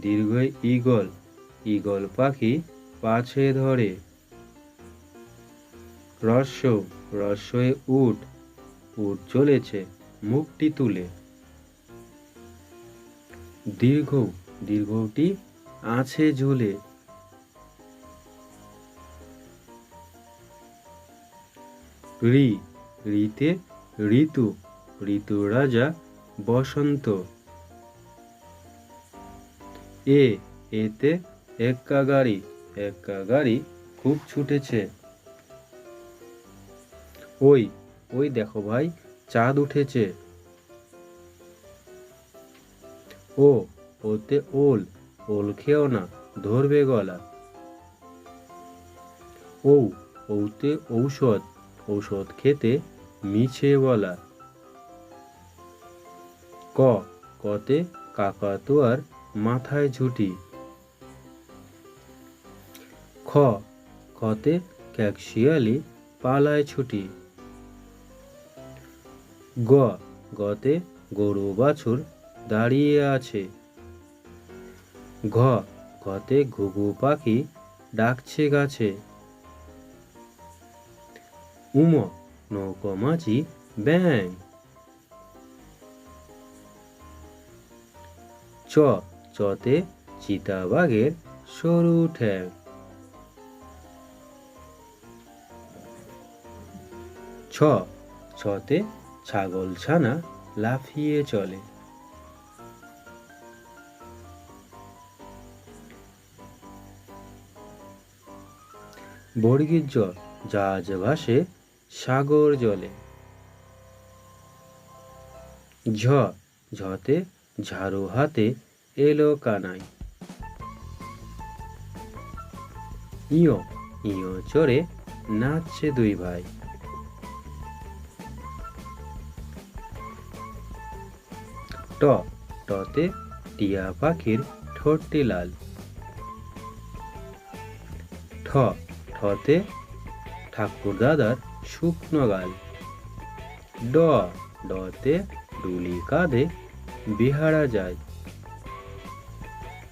দীর্ঘই eagle eagle পাখি পাছে ধরে। রস্য রস্যই উট উট চলেছে মুখটি তুলে। দীর্ঘ, দীর্ঘটি আছে ঝুলে। ঋ ঋতে ঋতু ঋতু রাজা বসন্ত। এ, এতে এক্কা গাড়ি এক্কা গাড়ি খুব ছুটেছে। ওই ওই দেখো ভাই, চাঁদ উঠেছে। ও, ওতে ওল ওল খেও না, ধরবে গলা। ও ওতে ঔষধ ঔষধ খেতে মিছে বলা ক, কতে কাকাতুয়ার মাথায় ঝুটি। খ খতে ক্যাকশিয়ালি পালায় ছুটি। গ, গতে গরু বাছুর দাঁড়িয়ে আছে। ঘ ঘতে ঘুঘু পাখি ডাকছে গাছে। উম, নৌকো মাঝি ব্যাং চ চতে চিতাবাঘের সরু ঠ্যাং। ছ, ছতে ছাগল ছানা লাফিয়ে চলে। বর্গীর জল জাহাজ ভাসে সাগর জলে। ঝ, ঝতে ঝাড়ু হাতে এলো কানাই ইয় ইয় চড়ে নাচছে দুই ভাই ট টতে টিয়া পাখির ঠোঁটটি লাল ঠ ঠতে ঠাকুর দাদার শুকনো গাল ড ডতে ডুলি কাঁধে বিহারা যায়